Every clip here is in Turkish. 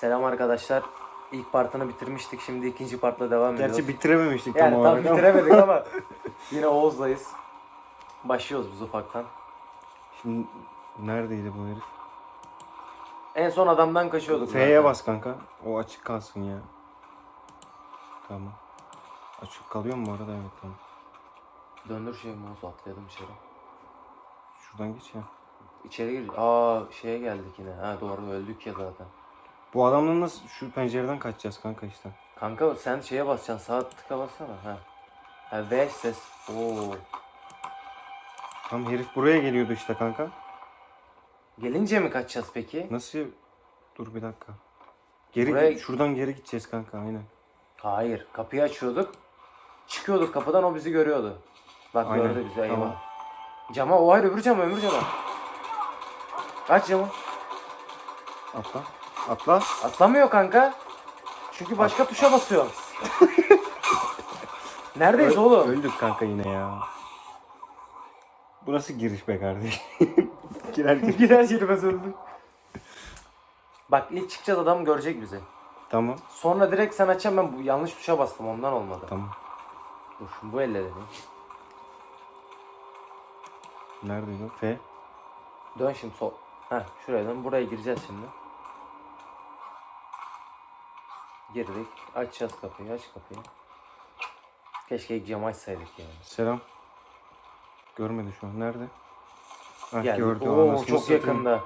Selam arkadaşlar. İlk partını bitirmiştik. Şimdi ikinci partla devam ediyoruz. Gerçi bitirememiştik yani tam tam olarak ama. bitiremedik ama yine Oğuz'dayız. Başlıyoruz biz ufaktan. Şimdi neredeydi bu herif? En son adamdan kaçıyorduk. F'ye bas kanka. O açık kalsın ya. Tamam. Açık kalıyor mu bu arada? Evet tamam. Döndür şey mouse atlayalım içeri. Şuradan geç ya. İçeri gir. Aa şeye geldik yine. Ha doğru öldük ya zaten. Bu adamla nasıl şu pencereden kaçacağız kanka işte. Kanka sen şeye basacaksın. Sağ tıka bassana. Ha. Ha V ses. Oo. Tam herif buraya geliyordu işte kanka. Gelince mi kaçacağız peki? Nasıl? Dur bir dakika. Geri Buraya- şuradan geri gideceğiz kanka aynen. Hayır. Kapıyı açıyorduk. Çıkıyorduk kapıdan o bizi görüyordu. Bak Aynen, gördü bizi. Eyvah. tamam. Cama o hayır öbür cama öbür cama. Aç camı. Atla. Atla. Atlamıyor kanka. Çünkü başka tuşa basıyor. Neredeyiz Ö- oğlum? Öldük kanka yine ya. Burası giriş be kardeş. Girer gir. Girer girmez öldük. Bak ilk çıkacağız adam görecek bizi. Tamam. Sonra direkt sen açacaksın ben bu yanlış tuşa bastım ondan olmadı. Tamam. Dur şimdi bu elle dedim. Neredeydi o? F. Dön şimdi sol. Ha şuraya dön. Buraya gireceğiz şimdi. Girdik. Açacağız kapıyı. Aç kapıyı. Keşke ilk camı açsaydık yani. Selam. Görmedi şu an. Nerede? Hah, Geldik. gördü. Oo anasını çok satayım. yakında.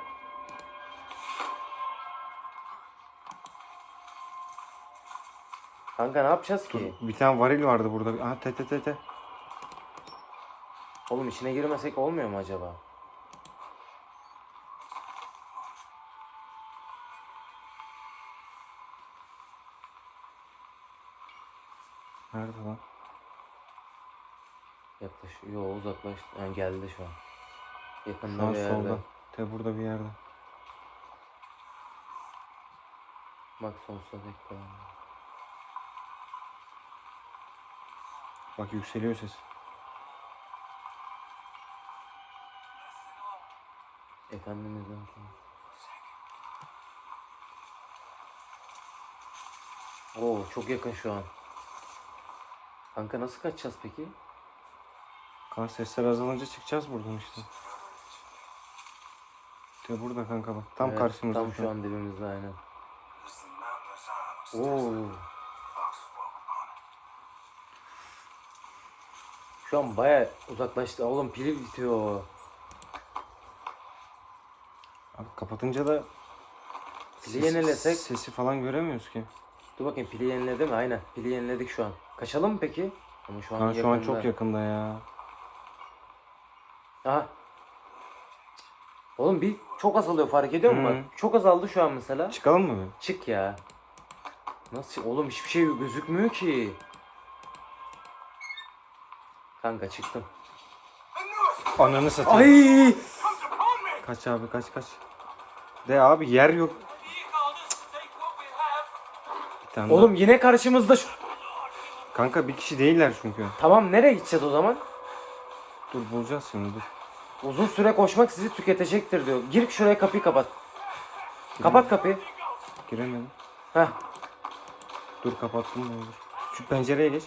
Kanka ne yapacağız ki? Bir tane varil vardı burada. Aha te te te te. Oğlum içine girmesek olmuyor mu acaba? Nerede lan? Yaklaş. Yo uzaklaş. Yani geldi şu an. Yakında Şu an bir yerde. solda. Te burada bir yerde. Bak sonsuza dek falan. Bak yükseliyor ses. Efendimiz'den sonra. Oo çok yakın şu an. Kanka nasıl kaçacağız peki? Kan sesler azalınca çıkacağız buradan işte. Te burada kanka bak. Tam Evet, karşımızda Tam şu an dibimizde aynen. Oo. Şu an baya uzaklaştı. Oğlum pili bitiyor. Abi kapatınca da Pili yenilesek. sesi falan göremiyoruz ki. Dur bakayım pili yeniledi mi? Aynen. Pili yeniledik şu an. Kaçalım mı peki? Ama şu an Kan şu an yakında. çok yakında ya. Aha. Oğlum bir çok azalıyor fark ediyor musun? Hı. Bak, çok azaldı şu an mesela. Çıkalım mı? Çık ya. Nasıl? Oğlum hiçbir şey gözükmüyor ki. Kanka çıktım. Ananı satayım. Ay! Kaç abi kaç kaç. De abi yer yok. Bir tane Oğlum yine karşımızda şu... Kanka bir kişi değiller çünkü. Tamam nereye gideceğiz o zaman? Dur bulacağız şimdi dur. Uzun süre koşmak sizi tüketecektir diyor. Gir şuraya kapıyı kapat. Kapat kapıyı. Giremedim. Heh. Dur kapattım da olur. Şu pencereye geç.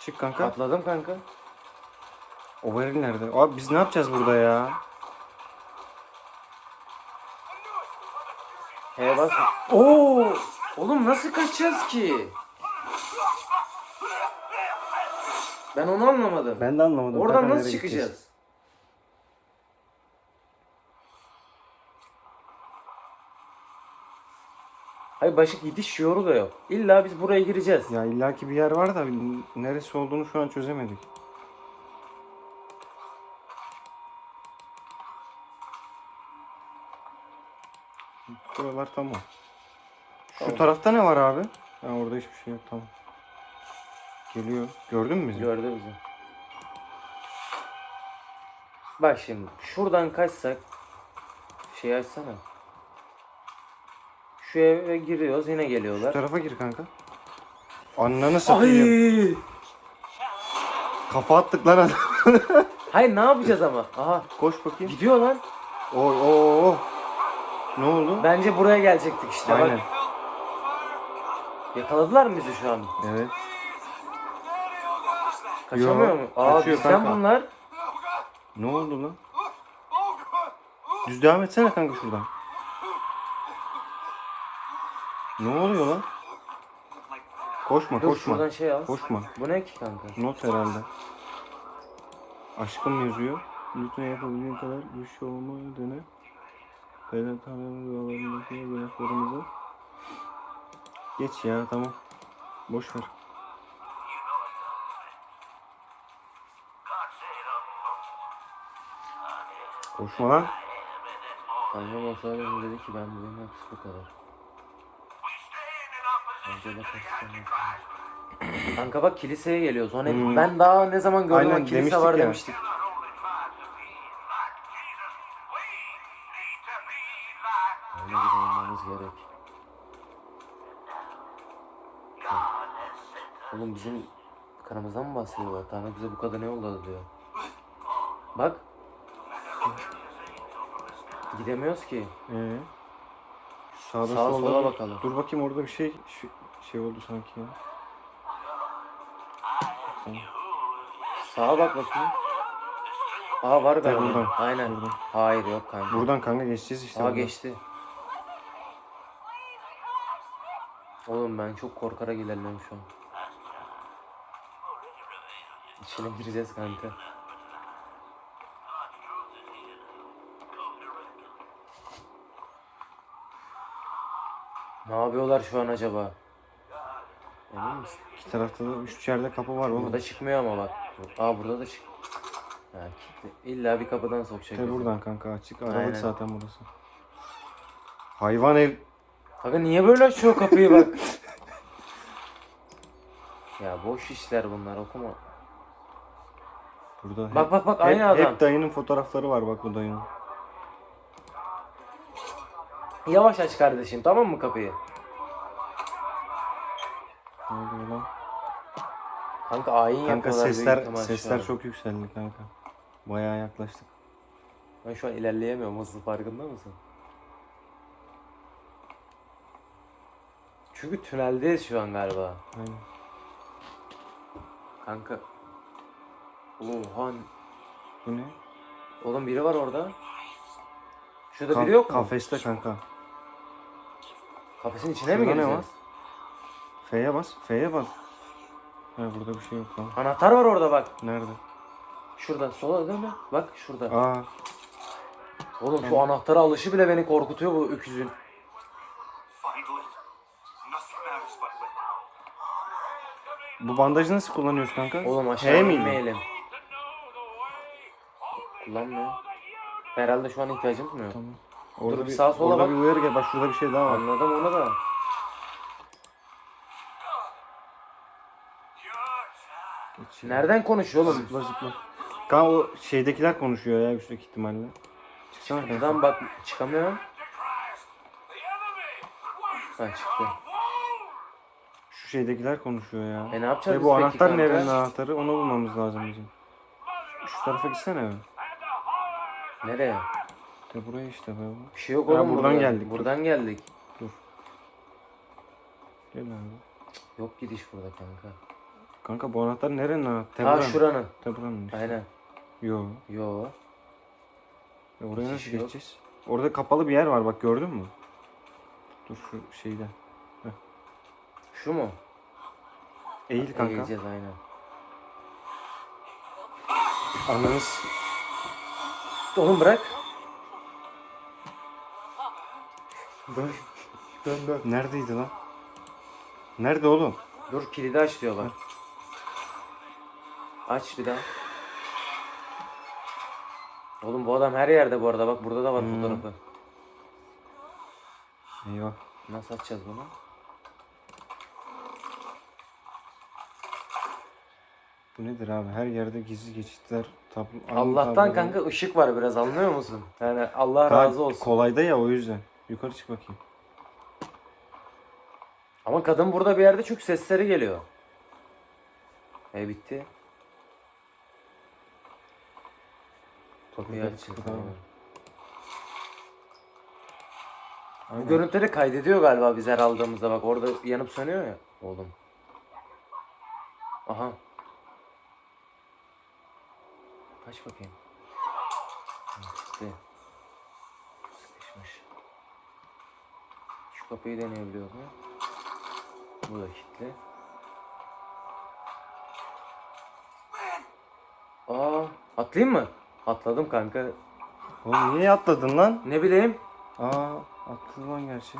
Çık kanka. Atladım kanka. O varil nerede? Abi biz ne yapacağız burada ya? H'ye bas. Oo! Oğlum nasıl kaçacağız ki? Ben onu anlamadım. Ben de anlamadım. Oradan nasıl nereye çıkacağız? gideceğiz? Hayır başka gidiş yolu da yok. İlla biz buraya gireceğiz. Ya illaki bir yer var da neresi olduğunu şu an çözemedik. Buralar tamam. Şu Tamam. tarafta ne var abi? Ha, orada hiçbir şey yok tamam. Geliyor. Gördün mü bizi? Gördü bizi. Bak şimdi şuradan kaçsak şey açsana. Şu eve giriyoruz yine Şu geliyorlar. tarafa gir kanka. Ananı satayım. Ay! Kafa attık lan adam. Hayır ne yapacağız ama? Aha Koş bakayım. gidiyor lan. Oy oy oy. Ne oldu? Bence buraya gelecektik işte Aynen. bak. Yakaladılar mı bizi şu an? Evet. Kaçamıyor Yo, mu? Aa kaçıyor bizden kanka. bunlar. Ne oldu lan? Düz devam etsene kanka şuradan. Ne oluyor lan? Koşma Dur koşma. şuradan şey al. Koşma. Bu ne ki kanka? Not herhalde. Aşkım yazıyor. Lütfen yapabildiğin kadar güçlü olmayı dene. Beden tanrının dualarındaki günahlarımızı. Geç ya tamam. Boş ver. Koşma lan. O sırada dedi ki ben bugün hepsi bu kadar. Bence de kaçtım. Kanka bak kiliseye geliyoruz. Hani Hmm. ben daha ne zaman gördüm Aynen, kilise demiştik var ya. demiştik. Öyle bir olmamız gerek. Oğlum bizim kanımızdan mı bahsediyorlar? Tanrı bize bu kadar ne yolladı diyor. Bak. Gidemiyoruz ki. Ee, sağda Sağa solda sola bakalım. Dur bakayım orada bir şey şey, şey oldu sanki ya. Sağa bak bakayım. Aa var galiba. buradan, Aynen. buradan. Hayır yok kanka. Buradan kanka geçeceğiz işte. Aa buradan. geçti. Oğlum ben çok korkarak ilerliyorum şu an. İçine gireceğiz kanka. Ne yapıyorlar şu an acaba? Emin misin? İki tarafta da üç yerde kapı var oğlum. Burada çıkmıyor ama bak. Aa burada da çık. Kilitli. İlla bir kapıdan sokacak. Bizi. buradan kanka açık. Aralık Aynen. zaten burası. Hayvan ev. Kanka niye böyle açıyor kapıyı bak. ya boş işler bunlar okuma. Burada hep, Bak bak bak hep, aynı adam. hep dayının fotoğrafları var bak bu dayının. Yavaş aç kardeşim tamam mı kapıyı? Ne oluyor lan? Kanka ayin Kanka yapıyorlar büyük sesler ihtimal şu sesler an. çok yükseldi kanka. Bayağı yaklaştık. Ben şu an ilerleyemiyorum hızlı farkında mısın? Çünkü tüneldeyiz şu an galiba. Aynen. Kanka. Oha. Bu ne? Oğlum biri var orada. Şurada Ka- biri yok mu? Kafeste kanka. Kafesin içine mi Şurada ne gireceğiz? F'ye bas. F'ye bas. Ha burada bir şey yok lan. Anahtar var orada bak. Nerede? Şurada sola değil mi? Bak şurada. Aa Oğlum şu anahtara alışı bile beni korkutuyor bu öküzün. Finally, nothing matters but with bu bandajı nasıl kullanıyoruz kanka? Oğlum H aşağı miydi? inmeyelim. Kullanmıyor. Herhalde şu an ihtiyacımız mı yok? Tamam. Orada Dur, bir, sağa sola orada bak. bir uyarı gel. Bak şurada bir şey daha var. Anladım onu da. Nereden konuşuyor oğlum? Zıpla zıpla. Kanka o şeydekiler konuşuyor ya yüksek ihtimalle. Çıksana kanka. Buradan bak çıkamıyorum. Ha çıktı. Şu şeydekiler konuşuyor ya. E ne yapacağız Ve biz bu peki anahtar kanka? nerenin anahtarı onu bulmamız lazım bizim. Şu tarafa gitsene. Nereye? De buraya işte be. Bir şey yok Ha, oğlum. buradan burada. geldik. Buradan geldik. Gel abi. Yok gidiş burada kanka. Kanka bu anahtar nerenin anahtarı? Ha şuranın. Teburanın işte. Aynen. Yo. Yo. E oraya nasıl Geçiş yok. geçeceğiz? Orada kapalı bir yer var bak gördün mü? Dur şu şeyden. Şu mu? Eğil kanka. Eğileceğiz aynen. Ananız. Oğlum bırak. Dön. Dön dön. Neredeydi lan? Nerede oğlum? Dur kilidi aç diyor bak. Aç bir daha. Oğlum bu adam her yerde bu arada bak burada da var Hmm. fotoğrafı. Eyvah. Nasıl açacağız bunu? Bu nedir abi? Her yerde gizli geçitler. Tablo, Allah'tan tabloları. kanka ışık var biraz anlıyor musun? Yani Allah Daha razı olsun. Kolayda ya o yüzden. Yukarı çık bakayım. Ama kadın burada bir yerde çünkü sesleri geliyor. E bitti. Kapıyı Burada açın. var. tamam. Bu görüntüleri kaydediyor galiba biz her aldığımızda bak orada yanıp sönüyor ya oğlum. Aha. Kaç bakayım. Gitti. Sıkışmış. Şu kapıyı deneyebiliyoruz mu? Bu da kilitli. Aa, atlayayım mı? Atladım kanka. Oğlum niye atladın lan? Ne bileyim. Aa atladı lan gerçi.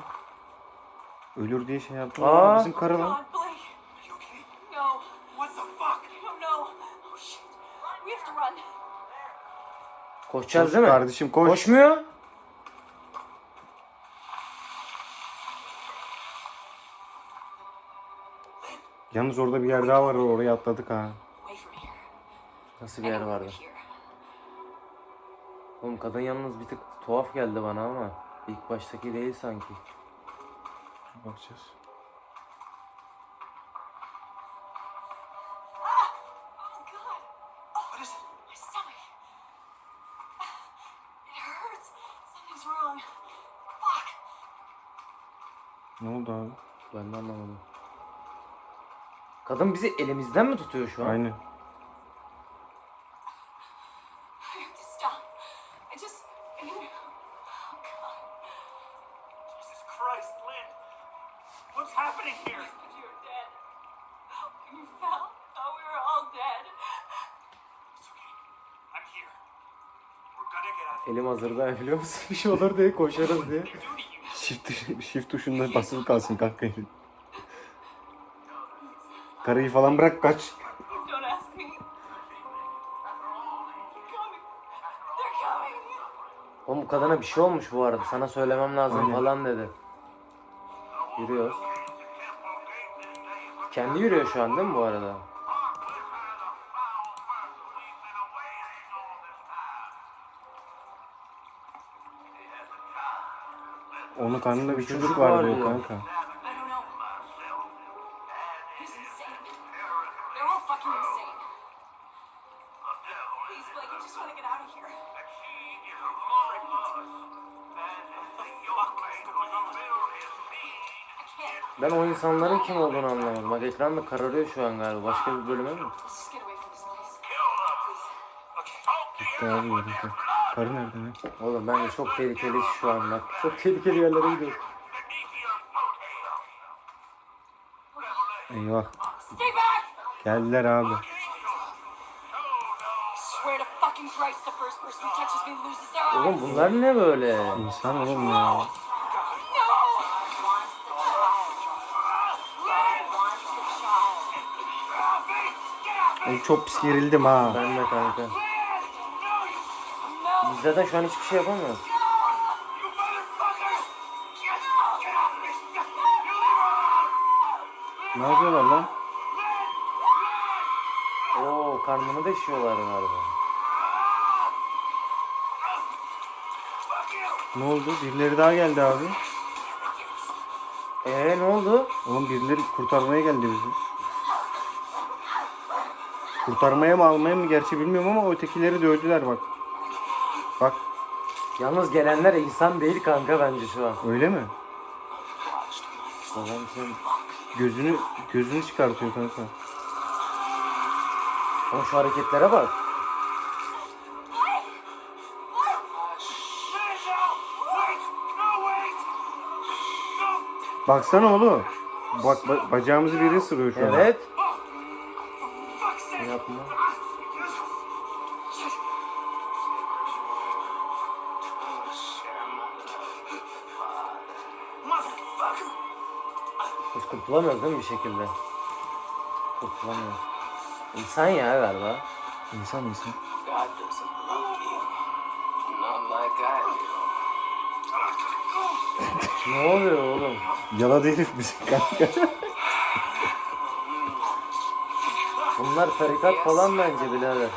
Ölür diye şey yaptım Aa. ama bizim karı lan. God, Blake. Are you okay? No, What the fuck? I don't know. Oh shit. We have to run. Koşacağız Koş değil mi? Kardeşim koş. Koşmuyor. Yalnız orada bir yer daha var oraya atladık ha. Nasıl bir yer vardı? Oğlum kadın yalnız bir tık tuhaf geldi bana ama ilk baştaki değil sanki. Bakacağız. Oh god. What is it? My stomach. It hurts. Something's wrong. Fuck. Ne oldu abi? Ben de anlamadım. Kadın bizi elimizden mi tutuyor şu an? Aynen. Elim hazırda biliyor musun? Bir şey olur diye koşarız diye. Shift, shift tuşunda basılı kalsın kanka elin. Karıyı falan bırak kaç. Oğlum bu kadına bir şey olmuş bu arada. Sana söylemem lazım Aynen. falan dedi. Yürüyoruz. Kendi yürüyor şu an değil mi bu arada? Onun karnında bir Çocuk çocuk var var diyor diyor. kanka. Ben o insanların kim olduğunu anlamadım. Bak ekranda kararıyor şu an galiba. Başka bir bölüme mi? Gitti abi görüntü. Karı nerede ne? Oğlum bence çok tehlikeli iş şu an bak. Çok tehlikeli yerlere gidiyor. Eyvah. Geldiler abi. Oğlum bunlar ne böyle? İnsan oğlum ya. Oğlum çok pis gerildim ha. Ben de kanka. Biz zaten şu an hiçbir şey yapamıyoruz. Ne yapıyorlar lan? Oo karnını deşiyorlar galiba. Ne oldu? Birileri daha geldi abi. Ee ne oldu? Oğlum birileri kurtarmaya geldi bizi. Kurtarmaya mı almaya mı gerçi bilmiyorum ama ötekileri dövdüler bak. Bak Yalnız gelenler insan değil kanka bence şu an. öyle mi? Babam sen... Gözünü gözünü çıkartıyor kanka. Ama şu hareketlere bak. Baksana oğlum. Bak ba- bacağımızı biri ısırıyor şu an. Evet. Yapma. Biz kurtulamıyoruz değil mi bir şekilde? Kurtulamıyoruz. İnsan ya galiba. İnsan do. Ne oluyor oğlum? Yaladı herif bizi kanka. Bunlar tarikat falan bence birader.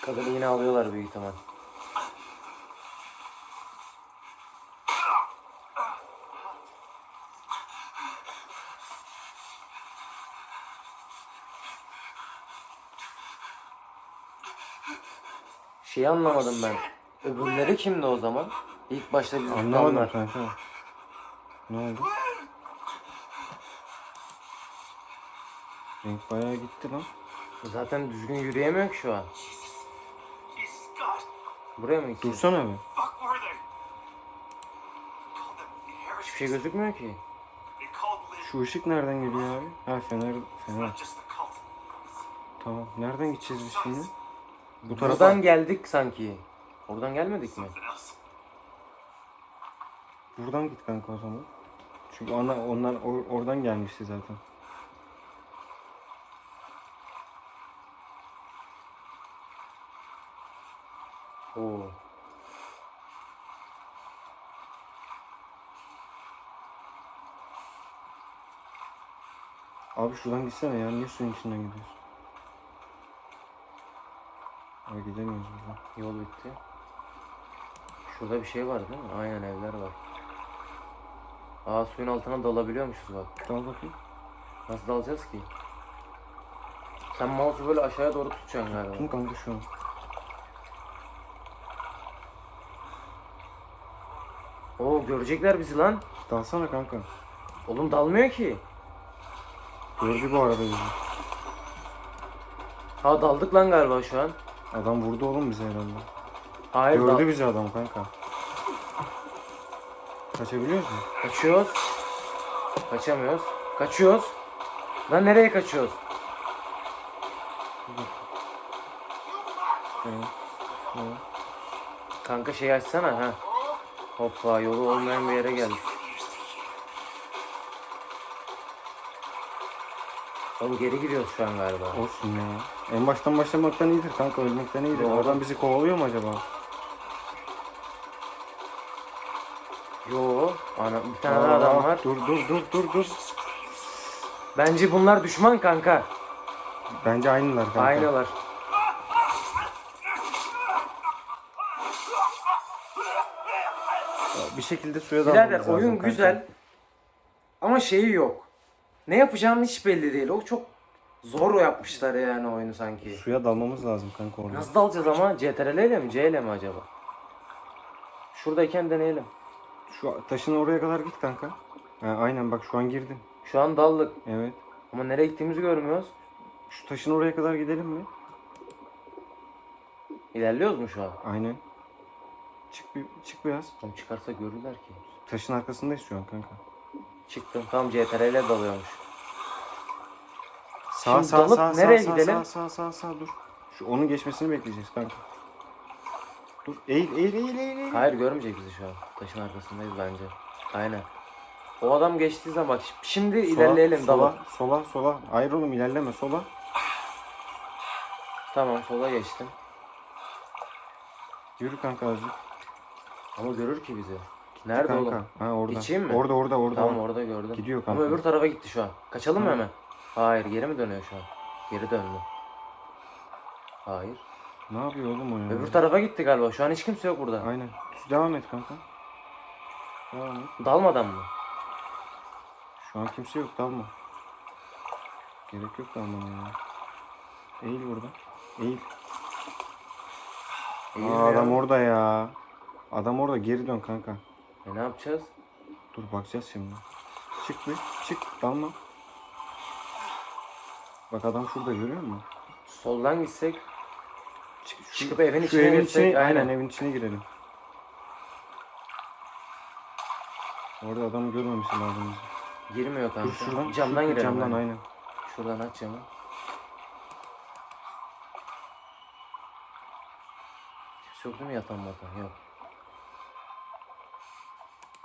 Kadını yine alıyorlar büyük ihtimal. Şeyi anlamadım ben. Öbürleri kimdi o zaman? İlk başta bizi Anlamadım tutanlar. kanka. Ne oldu? Renk bayağı gitti lan. Zaten düzgün yürüyemiyor ki şu an. Buraya mı? Fuck Dursana bir. Hiçbir şey gözükmüyor ki. Şu ışık nereden geliyor abi? Ha fener, fener. Tamam. Nereden gideceğiz biz şimdi? Bu tarafa. Buradan geldik sanki. Oradan gelmedik mi? Buradan git kanka o zaman. Çünkü onlar, onlar or- oradan gelmişti zaten. Oo. Abi şuradan gitsene ya. Niye suyun içinden gidiyorsun? Abi gidemiyoruz buradan. Yol bitti. Şurada bir şey var değil mi? Aynen evler var. Aa suyun altına dalabiliyormuşuz bak. Dal bakayım. Nasıl dalacağız ki? Sen mouse'u böyle aşağıya doğru tutacaksın galiba. Tutun kanka şu an. Oo görecekler bizi lan. Dalsana kanka. Oğlum dalmıyor ki. Gördü bu arada bizi. Ha daldık lan galiba şu an. Adam vurdu oğlum bizi herhalde. Hayır Gördü bizi adam kanka. Kaçabiliyor musun? Kaçıyoruz. Kaçamıyoruz. Kaçıyoruz. Lan nereye kaçıyoruz? Kanka şey açsana ha. Hoppa yolu olmayan bir yere geldik. Oğlum geri gidiyoruz şu an galiba. Olsun ya. En baştan başlamaktan iyidir kanka ölmekten iyidir. Doğru. Oradan bizi kovalıyor mu acaba? Yo, ana bir tane daha adam Aa, var. Dur dur dur dur dur. Bence bunlar düşman kanka. Bence aynılar kanka. Aynılar. Bir şekilde suya Birader dalmamız lazım oyun kanka. güzel. Ama şeyi yok. Ne yapacağım hiç belli değil. O çok zor yapmışlar yani oyunu sanki. Suya dalmamız lazım kanka orada. Nasıl dalacağız ama? CTRL ile mi? C ile mi acaba? Şuradayken deneyelim. Şu taşın oraya kadar git kanka. Ha, aynen bak şu an girdin. Şu an daldık. Evet. Ama nereye gittiğimizi görmüyoruz. Şu taşın oraya kadar gidelim mi? İlerliyoruz mu şu an? Aynen. Çık bir çık biraz. Tam çıkarsa görürler ki. Taşın arkasındayız şu an kanka. Çıktım. Tam ile dalıyormuş. Sağ Şimdi sağ dalıp sağ nereye sağ, gidelim? Sağ sağ sağ sağ dur. Şu onun geçmesini bekleyeceğiz kanka. Dur eğil eğil eğil eğil. eğil. Hayır görmeyecek bizi şu an. Taşın arkasındayız bence. Aynen. O adam geçtiği zaman bak şimdi Sola, ilerleyelim sola, dalıp. sola sola. Hayır oğlum ilerleme sola. Tamam sola geçtim. Yürü kanka azıcık. Ama görür ki bizi. Nerede kanka. oğlum? Ha orada. Geçeyim mi? Orada orada orada. Tamam orada gördüm. Gidiyor Ama kanka. öbür tarafa gitti şu an. Kaçalım mı hemen? Hayır geri mi dönüyor şu an? Geri döndü. Hayır. Ne yapıyor oğlum o ya? Öbür tarafa gitti galiba. Şu an hiç kimse yok burada. Aynen. Devam et kanka. Devam et. Dalmadan mı? Şu an kimse yok dalma. Gerek yok dalmana ya. Eğil burada. Eğil. Eğil Aa, adam orada ya. Adam orada geri dön kanka. E ne yapacağız? Dur bakacağız şimdi. Çık bir. Çık. Dalma. Bak adam şurada görüyor musun? Soldan gitsek. Çık, şu- Çıkıp evin şu içine evin girsek, içine, aynen. aynen. evin içine girelim. Orada adamı görmemesi lazım. Girmiyor kanka. Dur şuradan. Camdan şu- girelim. Camdan aynen. aynen. Şuradan aç camı. Kimse yok değil mi yatan matan? Yok.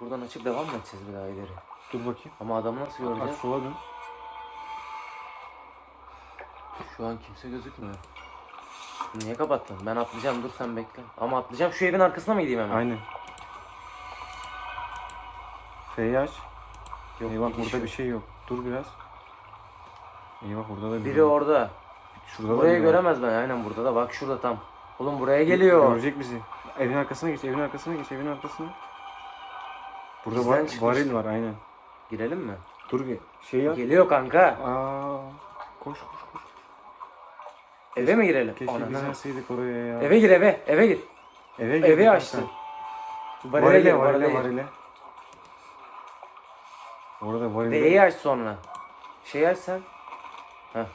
Buradan açıp devam mı edeceğiz bir daha ileri? Dur bakayım. Ama adamı nasıl Bak göreceğiz? sola dön. Şu an kimse gözükmüyor. Niye kapattın? Ben atlayacağım dur sen bekle. Ama atlayacağım şu evin arkasına mı gideyim hemen? Aynen. F'yi aç. Yok, Eyvah burada yok. bir şey yok. Dur biraz. Eyvah burada da bir Biri orada. Şurada da Burayı var. göremez ben aynen burada da bak şurada tam. Oğlum buraya geliyor. Görecek bizi. Evin arkasına geç, evin arkasına geç, evin arkasına. Burada Bizden var, varil var aynen. Girelim mi? Dur bir şey yap. Geliyor kanka. Aa, koş koş koş. Eve mi girelim? Keşke gelseydik oraya ya. Eve gir eve. Eve gir. Eve, Evi kanka. açtı. Varile Varile gir. varile Varile gir. varile. Orada varile. V'yi aç sonra. Şey aç sen. Heh.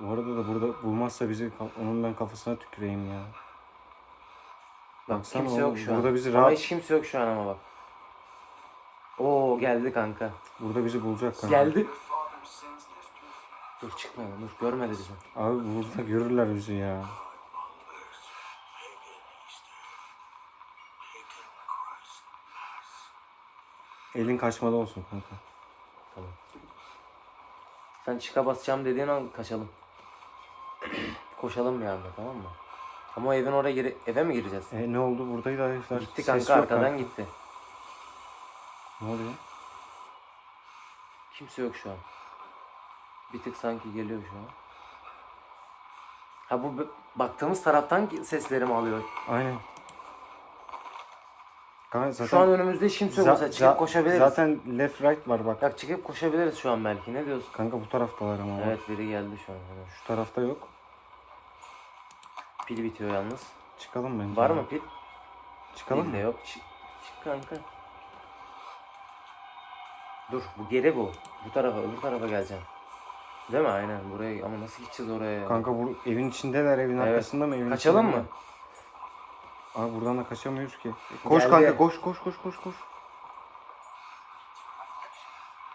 Bu arada da burada bulmazsa bizi onun ben kafasına tüküreyim ya. Bak Baksana kimse oğlum, yok şu an. burada bizi Ama rahat- hiç kimse yok şu an ama bak. Oo geldi kanka. Burada bizi bulacak kanka. Geldi. Dur çıkma dur görmedi bizi. Abi burada görürler bizi ya. Elin kaçmada olsun kanka. Tamam. Sen çıka basacağım dediğin an kaçalım. Koşalım bir anda tamam mı? Ama evin oraya gire eve mi gireceğiz? E ne oldu buradaydı herifler. Gitti Ses kanka yok arkadan kanka. gitti. Ne oluyor? Kimse yok şu an. Bir tık sanki geliyor şu an. Ha bu baktığımız taraftan seslerimi alıyor. Aynen. Kanka zaten Şu an önümüzde hiç kimse yok. za- Mesela çıkıp za- koşabiliriz. Zaten left right var bak. Bak çıkıp koşabiliriz şu an belki. Ne diyorsun? Kanka bu taraftalar ama. bak. Evet biri geldi şu an. Hemen. Şu tarafta yok. Pil bitiyor yalnız. Çıkalım bence. Var mı pil? Çıkalım Pil mı? de yok. Çık, çık kanka. Dur bu geri bu. Bu tarafa öbür tarafa geleceğim. Değil mi? Aynen buraya ama nasıl gideceğiz oraya ya? Kanka bu evin içindeler evin Evet. arkasında mı evin Kaçalım içinde mı? mi? Abi buradan da kaçamıyoruz ki. Koş Geldi. kanka koş koş koş koş koş.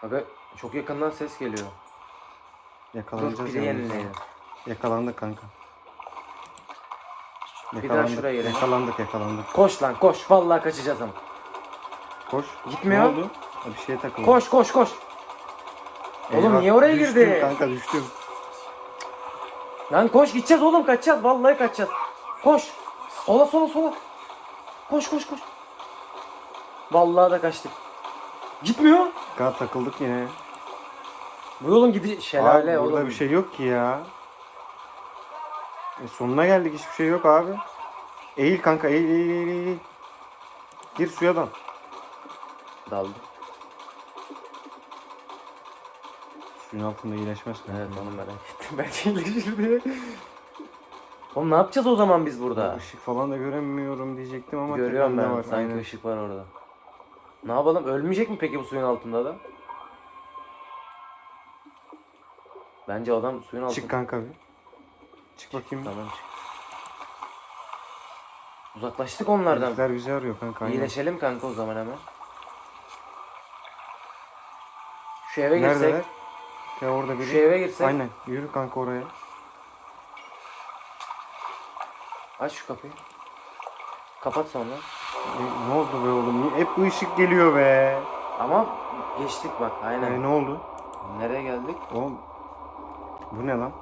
Aga çok yakından ses geliyor. Dur Yakalanacağız pili yalnız. yenileyelim. Yakalandık kanka. daha Yakalandık. şuraya girelim. Yakalandık yakalandık. Koş lan koş. Vallahi kaçacağız ama. Koş. Gitmiyor. Ne oldu? Ha, Bir şeye takıldı. Koş koş koş. Oğlum Eyvah, niye oraya düştüm girdi? Kanka düştüm. Lan koş gideceğiz oğlum kaçacağız. Vallahi kaçacağız. Koş. Sola sola sola. Koş koş koş. Vallahi da kaçtık. Gitmiyor. Kanka takıldık yine. Bu yolun gidi şelale abi oğlum. burada bir şey yok ki ya. E sonuna geldik hiçbir şey yok abi. Eğil kanka eğil eğil eğil eğil. Gir suya dal. Daldı. Suyun altında iyileşmez kanka. Evet onu merak ettim. Belki iyileşir diye. Oğlum ne yapacağız o zaman biz burada? Işık falan da göremiyorum diyecektim ama Görüyorum ben. var. Sanki aynen. ışık var orada. Ne yapalım? Ölmeyecek mi peki bu suyun altında da? Bence adam suyun altında. Çık kanka bir. Çık bakayım. Tamam çık. Uzaklaştık onlardan. Herifler bizi arıyor kanka. aynen. İyileşelim kanka o zaman hemen. Şu eve girsek. Neredeler? Ya orada biri. Şu eve girsek. Aynen. Yürü kanka oraya. Aç şu kapıyı. Kapat sonra. E, ne oldu be oğlum? Hep bu ışık geliyor be. Ama geçtik bak aynen. E, ne oldu? Nereye geldik? Oğlum. Bu ne lan?